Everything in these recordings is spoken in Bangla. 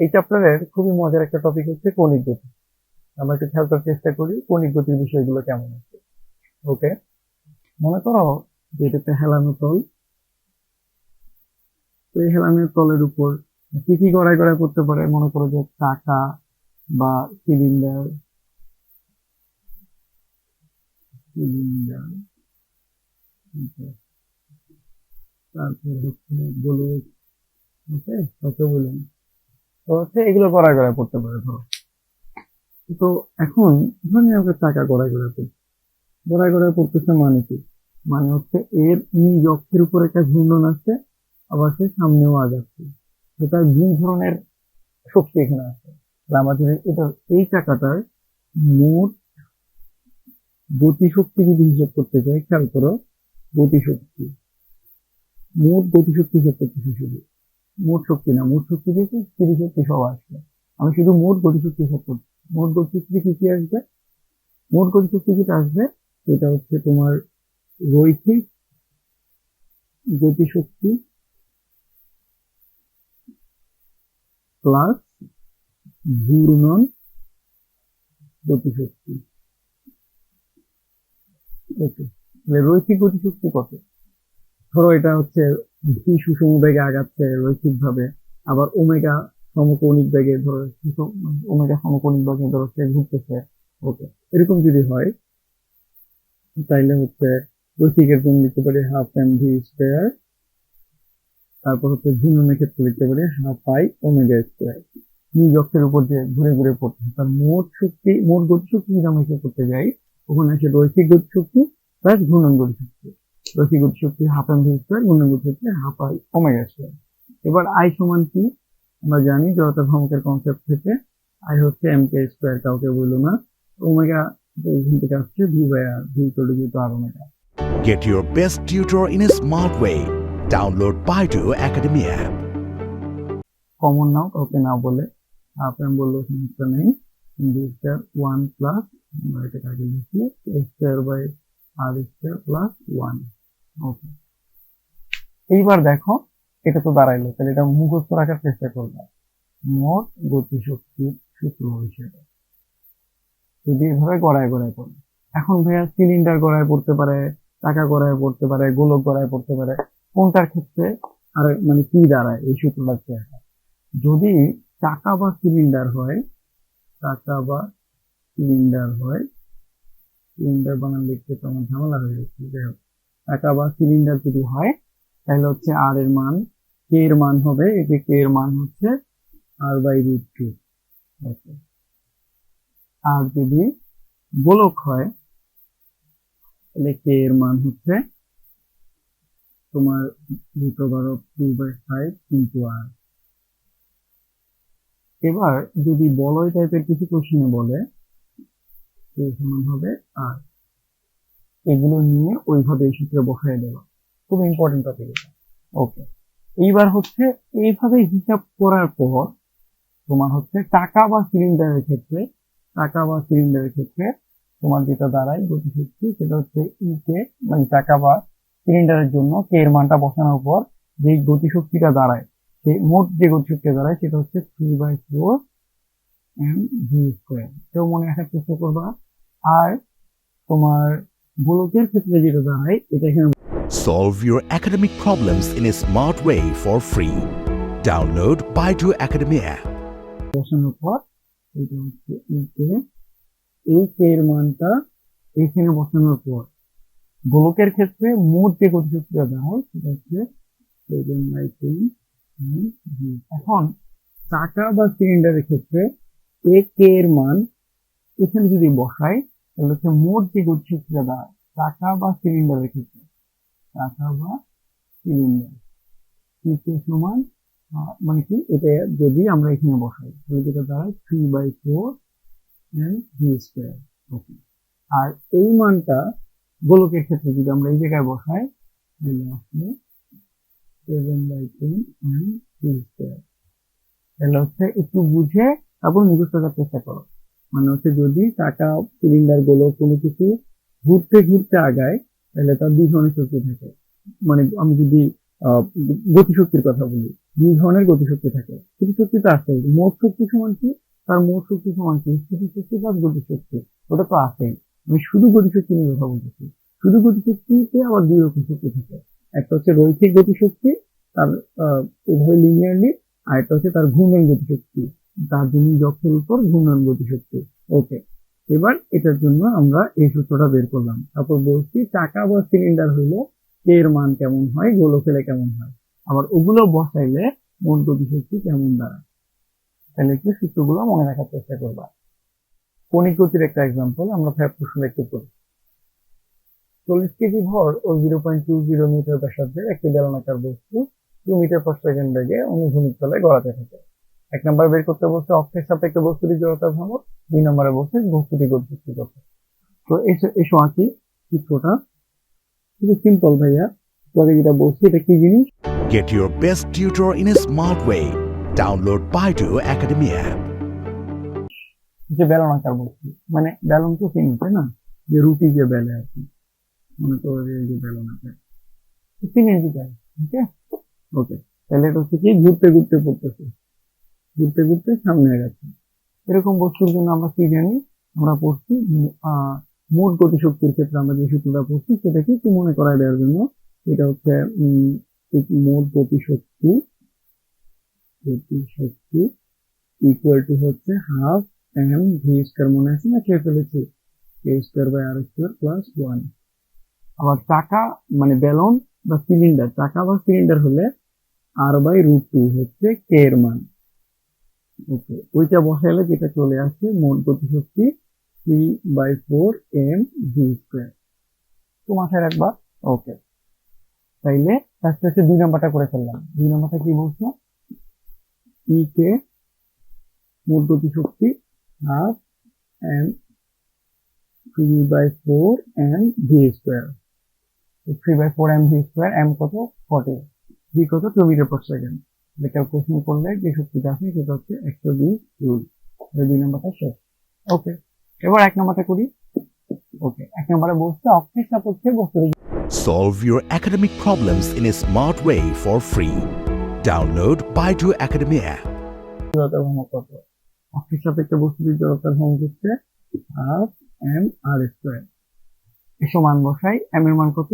এই চ্যাপ্টারের খুবই মজার একটা টপিক হচ্ছে কণিক গতি। আমরা একটু খেয়াল করার চেষ্টা করি কণিক গতির বিষয়গুলো কেমন আছে। ওকে মনে করো যে এটা একটা হেলানো তল। তো এই হেলানোর তলের উপর কি কি গড়াই গড়াই করতে পারে? মনে করো যে চাকা বা সিলিন্ডার সিলিন্ডার তারপর হচ্ছে গোলক ওকে কত বলুন। তো হচ্ছে এগুলো গড়াই গড়ায় করতে পারে, ধরো। তো এখন ধরে নিয়ে আমরা টাকা গড়ায় গড়াই করছি গড়াই গড়াই করতেছে মানে কি? মানে হচ্ছে এর নিজ অক্ষের উপর একটা ঘূর্ণন আছে, আবার সে সামনেও আগাচ্ছে। সেটা দুই ধরনের শক্তি এখানে আছে। আমাদের এটা, এই চাকাটার মোট গতিশক্তি যদি হিসাব করতে চাই খেয়াল করো, গতিশক্তি। মোট গতিশক্তি হিসাব করতেছি শুধু। মোট শক্তি না, মোট শক্তি থেকে স্থিতি শক্তি সব আসবে। আমি শুধু মোট গতিশক্তি হিসাব করছি মোট গতিশক্তি কি কি আসবে? মোট গতিশক্তি যেটা আসবে, সেটা হচ্ছে তোমার রৈখিক গতিশক্তি প্লাস ঘূর্ণন গতিশক্তি রৈখিক গতিশক্তি কত? ধরো এটা হচ্ছে ভি সুষম বেগে আগাচ্ছে রৈখিক ভাবে আবার ওমেগা সমকৌণিক বেগে ধরো ওমেগা সমকৌণিক বেগে ধরো সে ঘুরতেছে, ওকে। এরকম যদি হয়, তাইলে হচ্ছে রৈখিকের জন্য লিখতে পারি হাফ এম ভি স্কোয়ার, তারপর হচ্ছে ঘূর্ণনের ক্ষেত্রে লিখতে পারি হাফ আই ওমেগা স্কোয়ার। নিজ অক্ষের উপর যে ঘুরে ঘুরে পড়তেছে, তার মোট শক্তি, মোট গতিশক্তি যদি আমরা করতে যাই, ওখানে আসে রৈখিক গতিশক্তি প্লাস ঘূর্ণন গতিশক্তি। রৈখিক গতিশক্তি হাফ এম ভি স্কোয়ার ঘূর্ণন গতিশক্তি হাফ আই ওমেগা স্কোয়ার। এবার আই সমান কি? আমরা জানি জড়তা ভ্রমকের কনসেপ্ট থেকে আই হচ্ছে এম কে স্কোয়ার কাউকে বলল না। ওমেগা এখান থেকে আসছে V by R V equal to যেহেতু R omega. Get your best tutor in a smart way. Download Baidu Academy app. Common নাও কাউকে না বলে। হাফ এম বললেও সমস্যা নেই। ভি স্কোয়ার ওয়ান প্লাস আমরা এটাকে আগে লিখি square by R square plus one এইবার দেখো, এটা তো দাঁড়াইলো, তাহলে এটা মুখস্থ রাখার চেষ্টা করবে। মোট গতিশক্তির সূত্র হিসেবে। যদি এভাবে গড়ায় গড়ায় পড়ে এখন ভাইয়া সিলিন্ডার গড়ায় পড়তে পারে টাকা গড়ায় পড়তে পারে, গোলক গড়ায় পড়তে পারে, কোনটার ক্ষেত্রে আর মানে কি দাঁড়ায় এই সূত্রটার চেহারা? যদি চাকা বা সিলিন্ডার হয়, চাকা বা সিলিন্ডার হয় সিলিন্ডার বানান লিখতে তো আমার ঝামেলা হয়ে যাচ্ছে, যাই হোক। চাকা বা সিলিন্ডার যদি হয়, তাহলে হচ্ছে আর এর মান কে এর মান হবে, এই যে কে এর মান হচ্ছে R by root two okay আর যদি গোলক হয়, তাহলে কে এর মান হচ্ছে তোমার root over of two by five into R এবার যদি বলয় টাইপের কিছু কোশ্চেনে বলে সমান হবে আর এগুলো নিয়ে ওইভাবে এই সূত্রে বসায় দেওয়া। খুব ইম্পর্টেন্ট টপিক এটা। ওকে এইবার হচ্ছে এইভাবে হিসাব করার পর তোমার হচ্ছে টাকা বা সিলিন্ডারের ক্ষেত্রে, টাকা বা সিলিন্ডারের ক্ষেত্রে তোমার যেটা দাঁড়ায় গতিশক্তি সেটা হচ্ছে ই কে মানে টাকা বা সিলিন্ডারের জন্য কে এর মানটা বসানোর পর যে গতিশক্তিটা দাঁড়ায়, সে মোট যে গতিশক্তি দাঁড়ায় সেটা হচ্ছে three by four M V square কেউ মনে রাখার চেষ্টা করবা। আর তোমার গোলকের ক্ষেত্রে যেটা দাঁড়ায় এটা এখানে Solve your academic problems in a smart way for free. Download Baidu Academy app. বসানোর পর এটা হচ্ছে ই এই কে এর মানটা এখানে বসানোর পর গোলকের ক্ষেত্রে মোট যে গতিশক্তিটা দাঁড়ায় সেটা হচ্ছে সেভেন বাই টেন এখন চাকা বা সিলিন্ডারের ক্ষেত্রে এ কে এর মান এখানে যদি বসাই তাহলে হচ্ছে মোট যে গতিশক্তিটা দাঁড়ায় চাকা বা সিলিন্ডারের ক্ষেত্রে। চাকা বা সিলিন্ডার কি সমান মানে কি, এটা যদি আমরা এখানে বসাই, তাহলে যেটা দাঁড়ায় three by four V square okay আর এই মানটা গোলকের ক্ষেত্রে যদি আমরা এই জায়গায় বসাই, তাহলে আসলে seven by ten V square তাহলে হচ্ছে একটু বুঝে তারপর মুখস্থ করার চেষ্টা করো। মানে হচ্ছে যদি টাকা সিলিন্ডার গোলক কোনো কিছু ঘুরতে ঘুরতে আগায়, তাহলে তার দুই ধরনের শক্তি থাকে। মানে আমি যদি গতিশক্তির কথা বলি, দুই ধরনের গতিশক্তি থাকে। স্থিতিশক্তি তো আছে মোট শক্তি সমান কি? তার মোট শক্তি সমান কি? স্থিতিশক্তি প্লাস গতিশক্তি। ওটা তো আছেই। আমি শুধু গতিশক্তি নিয়ে কথা বলতেছি। শুধু গতিশক্তিতে আবার দুই রকম শক্তি থাকে। একটা হচ্ছে রৈখিক গতিশক্তি, তার এভাবে লিনিয়ারলি আর একটা হচ্ছে তার ঘূর্ণন গতিশক্তি। তার জন্য যক্ষের উপর ঘূর্ণন গতিশক্তি। ওকে এবার এটার জন্য আমরা এই সূত্রটা বের করলাম। তারপর বলছি চাকা বা সিলিন্ডার হইলে এর মান কেমন হয়, গোলক হলে কেমন হয়? আবার ওগুলো বসাইলে মোট গতিশক্তি কেমন দাঁড়ায়? তাহলে একটু সূত্রগুলো মনে রাখার চেষ্টা করবা। কণিক গতির একটা এক্সাম্পল আমরা ফ্যাপ প্রশ্ন একটু করি চল্লিশ কেজি ভর ও zero point two zero metre ব্যাসার্ধের একটি বেলনাকার বস্তু টু মিটার পার সেকেন্ড বেগে অনুভূমিক তলায় গড়াতে থাকে। এক নম্বর বের করতে বলছে অক্ষের সাপেক্ষে বস্তুটি জড়তার ভ্রমণ দুই নম্বরে বলছে বস্তুটি কত তো এসো এসো আঁকি চিত্রটা? খুবই সিম্পল ভাইয়া। যেটা বলছি এটা কি জিনিস? Get your best tutor in a smart way. Download Baidu Academy app. যে বেলনাকার বস্তু। মানে বেলন তো চিনি তাই না? যে রুটি যে বেলে আর কি মনে করো যে এই যে বেলনাকার তিন ইঞ্চি ওকে ওকে তাহলে এটা হচ্ছে কি ঘুরতে ঘুরতে পড়তেছে। ঘুরতে ঘুরতে সামনে গেছে। এরকম বস্তুর জন্য আমরা কি জানি? আমরা পড়ছি মোট গতিশক্তির ক্ষেত্রে আমরা যে সূত্রটা পড়ছি সেটা কি মনে করায় দেওয়ার জন্য এটা হচ্ছে মোট গতিশক্তি গতিশক্তি ইকুয়াল টু হচ্ছে হাফ এম ভি স্কোয়ার মনে আছে না? খেয়ে ফেলেছি। A square by R square plus one আবার চাকা মানে ব্যালন বা সিলিন্ডার চাকা বা সিলিন্ডার হলে আর বাই রুট টু হচ্ছে কে এর মান। ওকে ওইটা বসাইলে যেটা চলে আসে মোট গতিশক্তি three by four M V square তো মাথায় রাখবা। ওকে তাইলে ফার্স্ট হচ্ছে দুই নাম্বারটা করে ফেললাম। দুই নাম্বারটা কি বলছো? ই কে মোট গতিশক্তি half M three by four M V square three by four M V square M কত? ফর্টি ভি কত? Two metre per second calculation করলে যে শক্তিটা আছে সেটা হচ্ছে একশো বিশ জুল দুই নম্বরটা শেষ। ওকে এবার এক নম্বরটা করি। ওকে এক নম্বরে বসতে অক্ষের সাপেক্ষে বস্তুর Solve your academic problems in a smart way for free. Download Baidu Academy app. অক্ষের সাপেক্ষে বস্তুটির জড়তার ভ্রমণ হচ্ছে হাফ এম আর স্কোয়ার এসব মান বসাই এম এর মান কত?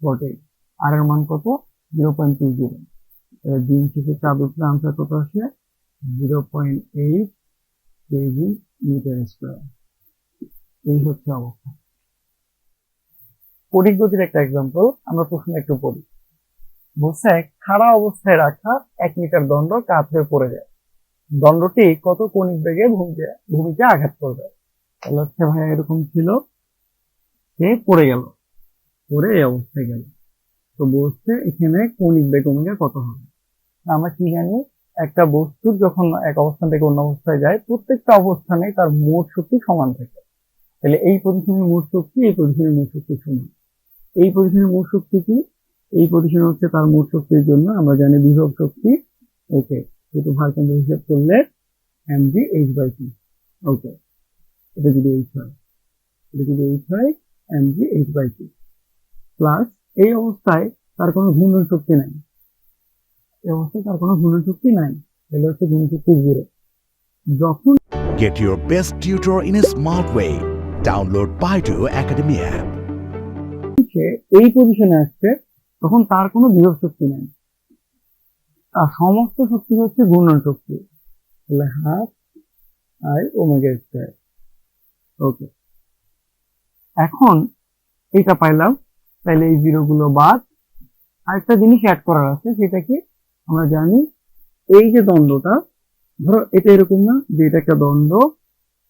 ফর্টি আর এর মান কত? জিরো পয়েন্ট টু জিরো দিন শেষে চাপ উঠলে আনসার কত আসে zero point eight KG metre square. এই হচ্ছে অবস্থা। পরিক গতির একটা এক্সাম্পল আমরা প্রশ্ন একটু পড়ি। খাড়া অবস্থায় রাখা এক মিটার দণ্ড কাত হয়ে পড়ে যায়। দণ্ডটি কত কণিক বেগে ভূমিকে আঘাত করবে? তাহলে হচ্ছে ভাই এরকম ছিল। সে পড়ে গেল। পড়ে এই অবস্থায় গেল। তো বলছে, এখানে কণিক বেগ ওমেগা কত হবে? আমরা কি জানি, একটা বস্তুর যখন এক অবস্থান থেকে অন্য অবস্থায় যায়, প্রত্যেকটা অবস্থানে তার মোট শক্তি সমান থাকে। তাহলে এই পজিশনের মোট শক্তি, এই পজিশনের মোট শক্তি সমান। এই পজিশনের মোট শক্তি কি? এই পজিশন হচ্ছে তার মোট শক্তির জন্য আমরা জানি বিভব শক্তি, ওকে, যেহেতু ভারকেন্দ্র হিসাব করলে M G H by T okay, এটা যদি এইচ হয়, এটা যদি এইচ হয় M G H by T plus এই অবস্থায় তার কোনো ঘূর্ণন শক্তি নাই। এই অবস্থায় তার কোনো ঘূর্ণন নাই। তাহলে হচ্ছে ঘূর্ণন জিরো যখন Get your best tutor in a smart way. Download Baidu Academy app. সে এই পজিশনে আসছে তখন তার কোনো বিভব শক্তি নেই। আর সমস্ত শক্তি হচ্ছে ঘূর্ণন শক্তি। তাহলে half I omega square okay এখন এটা পাইলাম। তাহলে এই জিরো গুলো বাদ। আরেকটা জিনিস অ্যাড করার আছে সেটা কি? আমরা জানি এই যে দ্বন্দ্বটা, ধরো এটা এরকম না যে এটা একটা দণ্ড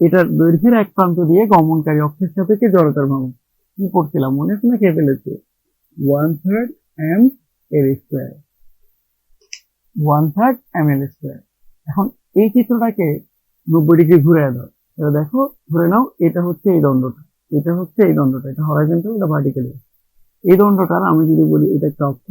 এটার দৈর্ঘ্যের এক প্রান্ত দিয়ে গমনকারী অক্ষের সাপেক্ষে জড়তার ভ্রমণ কি করছিলাম? মনে আছে না কে ফেলেছে? One third M L square one third M L square এখন এই চিত্রটাকে নব্বই ডিগ্রি ঘুরে দাও এবার দেখো ঘুরে নাও, এটা হচ্ছে এই দণ্ডটা এটা হচ্ছে এই দণ্ডটা এটা হরাইজন্টাল এটা ভার্টিক্যালি এই দণ্ডটার আমি যদি বলি এটা একটা অক্ষ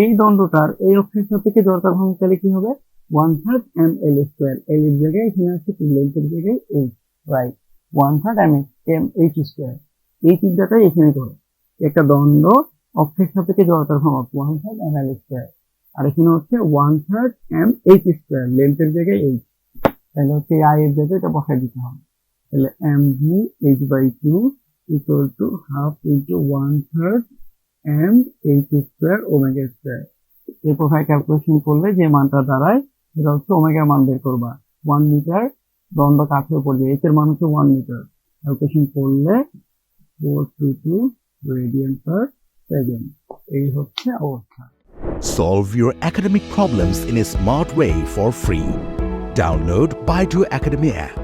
এই দণ্ডটার, এই অক্ষের সাপেক্ষে জড়তা ভ্রমণকালে কি হবে? One third M L square L এর জায়গায় এখানে আছে লেন্থের জায়গায় H right one third M M H square এই চিন্তাটাই এখানে করো। একটা দণ্ড অক্ষের সাপেক্ষে জড়তার ঘনক one third M L square আর এখানে হচ্ছে one third M H square লেন্থের জায়গায় এইচ তাহলে হচ্ছে আই এর জায়গায় এটা বসাই দিতে হবে। তাহলে M G H by two equal to half into one third M H square omega square এই প্রকার ক্যালকুলেশন করলে যে মানটা দাঁড়ায়, সেটা হচ্ছে ওমেগার মান বের করবা। ওয়ান মিটার দণ্ড কাঠের উপর দিয়ে এইচ এর মান হচ্ছে ওয়ান মিটার ক্যালকুলেশন করলে four two two radian per second এই হচ্ছে অবস্থা। Solve your academic problems in a smart way for free. Download Baidu Academy app.